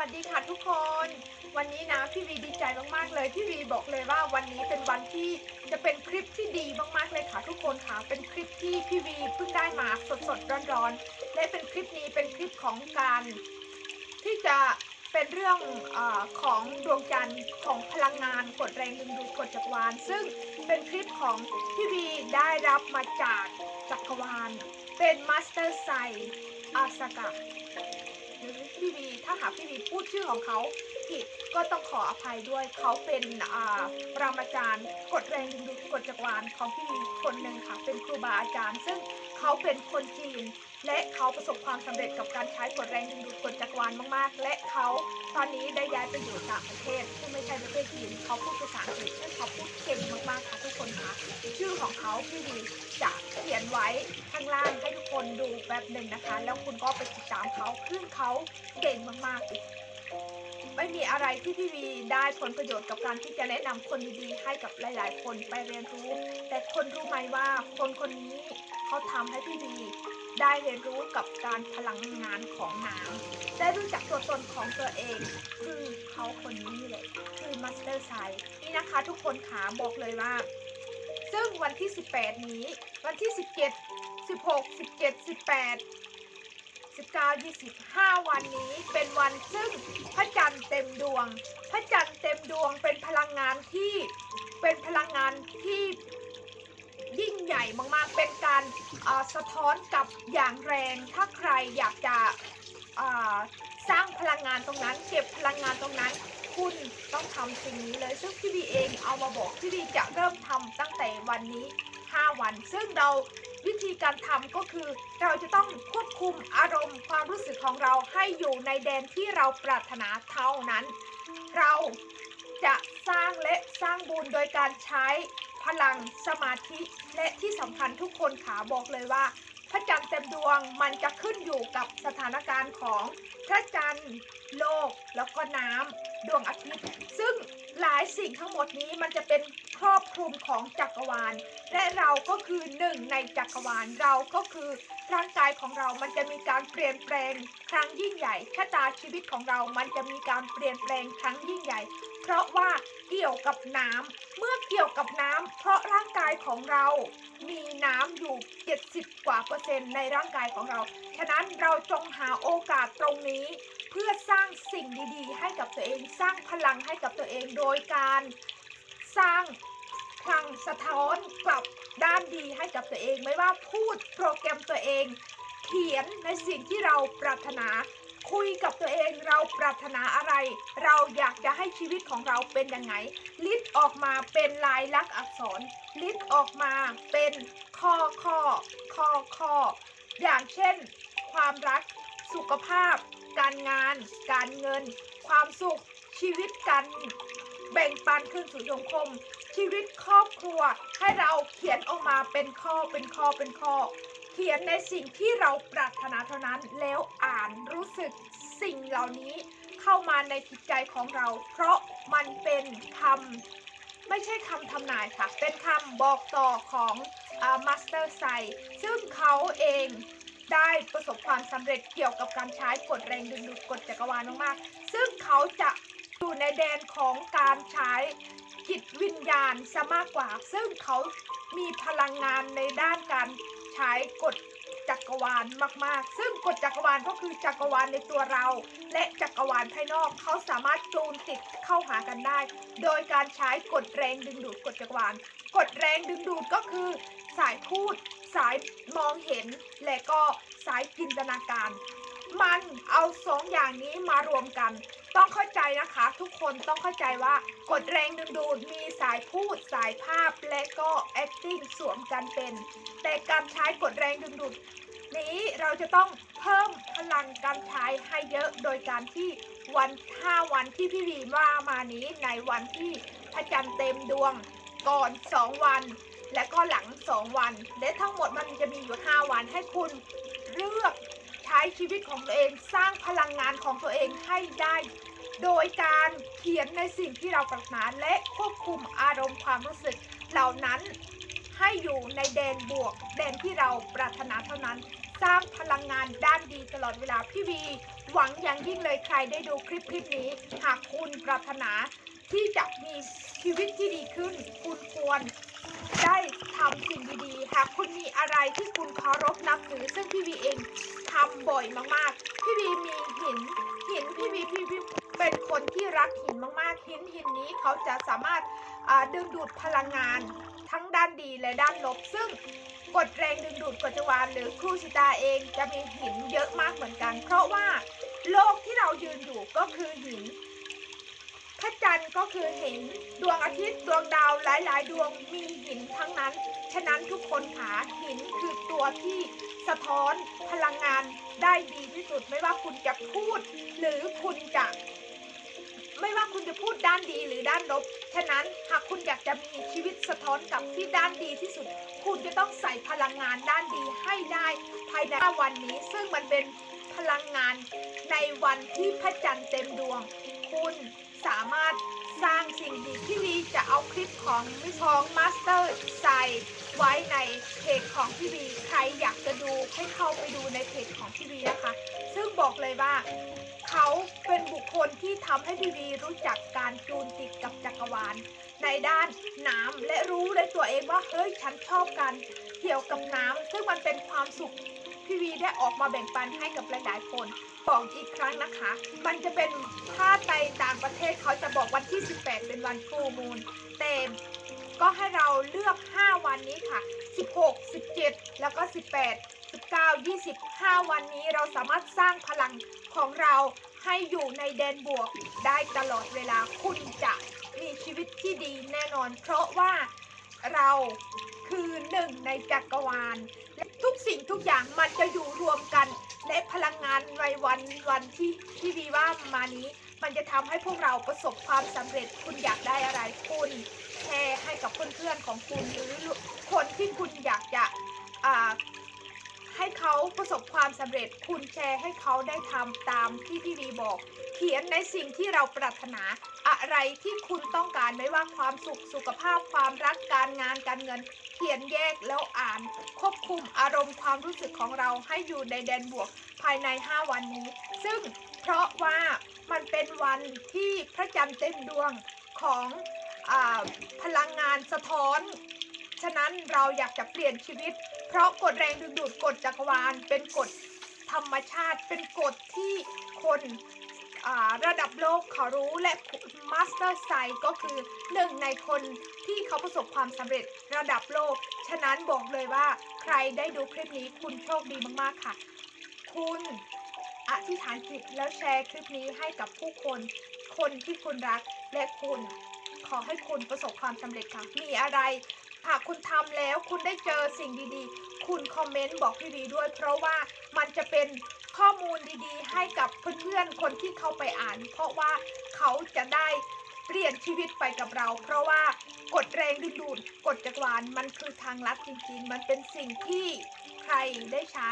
วัสดีค่ะทุกคน วันนี้นะพี่วีดีใจมากๆเลยพี่วีบอกเลยว่าวันนี้เป็นวันที่จะเป็นคลิปที่ดีมากๆเลยค่ะ ทุกคนค่ะเป็นคลิปที่พี่วีเพิ่งได้มาสดๆร้อนๆและเป็นคลิปนี้เป็นคลิปของการ ที่จะเป็นเรื่องอของดวงจันทร์ของพลังงานกดแรงดึงดูดกดจักรวาล ซึ่งเป็นคลิปของพี่วีได้รับมาจากจักรวาล เป็นมาสเตอร์ไซอาสกะ หรือพี่วีถ้าหากพี่วีพูดชื่อของเขาผิดก็ต้องขออภัยด้วยเขาเป็นอ่าปรมาจารย์กดแรงดึงดูดกดจักรวาลของพี่วีคนหนึ่งค่ะ เป็นครูบาอาจารย์ ซึ่งเขาเป็นคนจีน และเขาประสบความสำเร็จกับการใช้กดแรงดึงดูดกดจักรวาลมากๆ และเขาตอนนี้ได้ย้ายไปอยู่ต่างประเทศซึ่งไม่ใช่ประเทศจีนเขาพูดภาษาอังกฤษซึ่งเขาพูดเก คนคะชื่อของเขาพี่วีจะเขียนไว้ข้างล่างให้ทุกคนดูแป๊บหนึ่งนะคะ แล้วคุณก็ไปติดตามเขาซึ่งเขาเก่งมากๆอีกไม่มีอะไรที่พี่วีได้ผลประโยชน์กับการที่จะแนะนำคนดีๆให้กับหลาย ๆ คนไปเรียนรู้ แต่คนรู้ไหมว่าคนคนนี้เขาทำให้พี่วีได้เรียนรู้กับการพลังงานของน้ำได้รู้จักตัวตนของตัวเอง คือเขาคนนี้นี่แหละคือมาสเตอร์ไซนี่นะคะ ทุกคนขาบอกเลยว่า ซึ่งวันที่ 18 นี้ วันที่ 17 16 17 18 19 20 5วันนี้เป็นวันซึ่งพระจันทร์เต็มดวง พระจันทร์เต็มดวงเป็นพลังงานที่เป็นพลังงานที่ยิ่งใหญ่มากๆ เป็นการาสะท้อนกับอย่างแรง ถ้าใครอยากจะสร้างพลังงานตรงนั้น เก็บพลังงานตรงนั้น คุณต้องทำสิ่งนี้เลยซึ่งพี่วีเองเอามาบอกพี่วีจะเริ่มทำตั้งแต่วันนี้ 5 วัน ซึ่งเราวิธีการทำก็คือ เราจะต้องควบคุมอารมณ์ความรู้สึกของเราให้อยู่ในแดนที่เราปรารถนาเท่านั้น เราจะสร้างและสร้างบุญโดยการใช้พลังสมาธิและที่สำคัญทุกคนขาบอกเลยว่าพระจันทร์เต็มดวงมันจะขึ้นอยู่ สถานการณ์ของพระจันทร์โลกแล้วก็น้ำดวงอาทิตย์ ซึ่งหลายสิ่งทั้งหมดนี้มันจะเป็นครอบคลุมของจักรวาล และเราก็คือหนึ่งในจักรวาลเราก็คือ ร่างกายของเรามันจะมีการเปลี่ยนแปลงครั้งยิ่งใหญ่ชะตาชีวิตของเรามันจะมีการเปลี่ยนแปลงครั้งยิ่งใหญ่ เพราะว่าเกี่ยวกับน้ำเมื่อเกี่ยวกับน้ำเพราะร่างกายของเรามีน้ำอยู่ 70 กว่าเปอร์เซ็นต์ในร่างกายของเรา ฉะนั้นเราจงหาโอกาสตรงนี้ เพื่อสร้างสิ่งดีๆ ให้กับตัวเอง สร้างพลังให้กับตัวเองโดยการสร้างพลังสะท้อนกลับ ด้านดีให้กับตัวเอง ไม่ว่าพูดโปรแกรมตัวเอง เขียนในสิ่งที่เราปรารถนา คุยกับตัวเองเราปรารถนาอะไร เราอยากจะให้ชีวิตของเราเป็นยังไงลิดออกมาเป็นลายลักษณ์อักษรลิดออกมาเป็นข้อข้อข้อข้ออย่างเช่น ความรัก สุขภาพ การงาน การเงิน ความสุขชีวิตการ แบ่งปันคืนสู่สังคม ชีวิตครอบครัวให้เราเขียนออกมาเป็นข้อเป็นข้อเป็นข้อ เขียนในสิ่งที่เราปรารถนาเท่านั้นแล้วอ่านรู้สึกสิ่งเหล่านี้เข้ามาในจิตใจของเรา เพราะมันเป็นคำไม่ใช่คำทำนายค่ะ เป็นคำบอกต่อของมาสเตอร์ไซซึ่งเขาเองได้ประสบความสำเร็จเกี่ยวกับการใช้กฎแรงดึงดูดกฎจักรวาลมากๆ ซึ่งเขาจะ อยู่ในแดนของการใช้จิตวิญญาณซะมากกว่า ซึ่งเขามีพลังงานในด้านการใช้กฎจักรวาลมาก ๆ ซึ่งกฎจักรวาลก็คือจักรวาลในตัวเรา และจักรวาลภายนอกเขาสามารถจูนติดเข้าหากันได้ โดยการใช้กฎแรงดึงดูดกฎจักรวาลกฎแรงดึงดูดก็คือ สายพูด สายมองเห็น และก็สายจินตนาการ มันเอาสองอย่างนี้มารวมกัน ต้องเข้าใจนะคะ ทุกคนต้องเข้าใจว่ากฎแรงดึงดูดมีสายพูดสายภาพและก็ acting สวมกันเป็น แต่การใช้กฎแรงดึงดูดนี้เราจะต้องเพิ่มพลังการใช้ให้เยอะโดยการที่วัน5วันที่พี่วีว่ามานี้ในวันที่พระจันทร์เต็มดวงก่อน 2 วัน และก็หลัง 2 วัน และทั้งหมดมันจะมีอยู่ 5 วันให้คุณเลือก ช้ชีวิตของตัวเองสร้างพลังงานของตัวเองให้ได้ โดยการเขียนในสิ่งที่เราปรารถนาและควบคุมอารมณ์ความรู้สึก เหล่านั้นให้อยู่ในแดนบวกแดนที่เราปรารถนาเท่านั้น สร้างพลังงานด้านดีตลอดเวลาพี่วี หวังอย่างยิ่งเลยใครได้ดูคลิปคลิปนี้ หากคุณปรารถนาที่จะมีชีวิตที่ดีขึ้น คุณควร ได้ทำสิ่งดีๆ หากคุณมีอะไรที่คุณเคารพนับถือ ซึ่งพี่วีเองทำบ่อยมากๆ พี่วีมีหินหินพี่วีพี่วีเป็นคนที่รักหินมากๆ หินหินนี้เขาจะสามารถดึงดูดพลังงานทั้งด้านดีและด้านลบ ซึ่งกฎแรงดึงดูดกฎจวาลหรือครูชิตาเองจะมีหินเยอะมากเหมือนกัน เพราะว่าโลกที่เรายืนอยู่ก็คือหิน พระจันทร์ก็คือหินดวงอาทิตย์ดวงดาวหลายๆ ดวงมีหินทั้งนั้น ฉะนั้นทุกคนขาหินคือตัวที่สะท้อนพลังงานได้ดีที่สุด ไม่ว่าคุณจะพูด หรือคุณจะ ไม่ว่าคุณจะพูดด้านดีหรือด้านลบ ฉะนั้นหากคุณอยากจะมีชีวิตสะท้อนกับที่ด้านดีที่สุด คุณจะต้องใส่พลังงานด้านดีให้ได้ภายในวันนี้ ซึ่งมันเป็นพลังงานในวันที่พระจันทร์เต็มดวง คุณ สามารถสร้างสิ่งดีที่ดีจะเอาคลิปของมิชองมาสเตอร์ใส่ไว้ในเพจของพี่บีใครอยากจะดูให้เข้าไปดูในเพจของพี่บีนะคะ ซึ่งบอกเลยว่าเขาเป็นบุคคลที่ทำให้พี่บีรู้จักการจูนติดกับจักรวาล ในด้านน้ำและรู้ในตัวเองว่าเฮ้ยฉันชอบกันเกี่ยวกับน้ำซึ่งมันเป็นความสุข พี่วีได้ออกมาแบ่งปันให้กับหลายๆคนบอกอีกครั้งนะคะ มันจะเป็นถ้าในต่างประเทศเขาจะบอกวันที่ 18 เป็นวันฟูมูลแต่ก็ให้เราเลือก 5 วันนี้ค่ะ 16 17 แล้วก็ 18 19 20 5วันนี้เราสามารถสร้างพลังของเราให้อยู่ในแดนบวกได้ตลอดเวลาคุณจะมีชีวิตที่ดีแน่นอน เพราะว่า เราคือหนึ่งในจักรวาล และทุกสิ่งทุกอย่างมันจะอยู่รวมกัน และพลังงานในวันวันที่ที่วีว่ามานี้ มันจะทำให้พวกเราประสบความสำเร็จคุณอยากได้อะไรคุณแชร์ให้กับเพื่อนๆของคุณหรือคนที่คุณอยากจะให้เขาประสบความสำเร็จ คุณแชร์ให้เขาได้ทำตามที่พี่วีบอก ขียนในสิ่งที่เราปรารถนา อะไรที่คุณต้องการไม่ว่าความสุขสุขภาพความรักการงานการเงิน เขียนแยกแล้วอ่าน ควบคุมอารมณ์ความรู้สึกของเราให้อยู่ในแดนบวกภายใน 5 วันนี้ ซึ่งเพราะว่ามันเป็นวันที่พระจันทร์เต็มดวงของอพลังงานสะท้อน ฉะนั้นเราอยากจะเปลี่ยนชีวิต เพราะกฎแรงดึงดูดกฎจักรวาลเป็นกฎธรรมชาติเป็นกฎที่คน ระดับโลกเขารู้และมาสเตอร์ไซก็คือหนึ่งในคนที่เขาประสบความสำเร็จระดับโลก ฉะนั้นบอกเลยว่าใครได้ดูคลิปนี้คุณโชคดีมากๆค่ะ คุณอธิษฐานจิตแล้วแชร์คลิปนี้ให้กับผู้คน คนที่คุณรักและคุณ ขอให้คุณประสบความสำเร็จค่ะ มีอะไรหากคุณทำแล้วคุณได้เจอสิ่งดีๆ คุณคอมเมนต์บอกพี่วีด้วย เพราะว่ามันจะเป็น ข้อมูลดีๆ ให้กับเพื่อนๆ คนที่เขาไปอ่าน เพราะว่าเขาจะได้เปลี่ยนชีวิตไปกับเรา เพราะว่ากฎแรงดึงดูดกฎจักรวาลมันคือทางลัดจริงๆ มันเป็นสิ่งที่ใครได้ใช้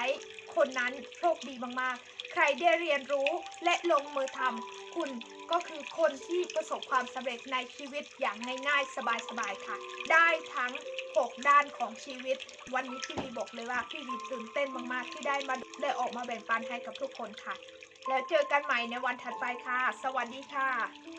คนนั้นโชคดีมากๆ ใครได้เรียนรู้และลงมือทำคุณก็คือคนที่ประสบความสำเร็จในชีวิตอย่างง่ายๆ สบายๆค่ะ ได้ทั้ง 6 ด้านของชีวิต วันนี้พี่วีบอกเลยว่าพี่วีตื่นเต้นมากๆ ที่ได้มาได้ออกมาแบ่งปันให้กับทุกคนค่ะ แล้วเจอกันใหม่ในวันถัดไปค่ะ สวัสดีค่ะ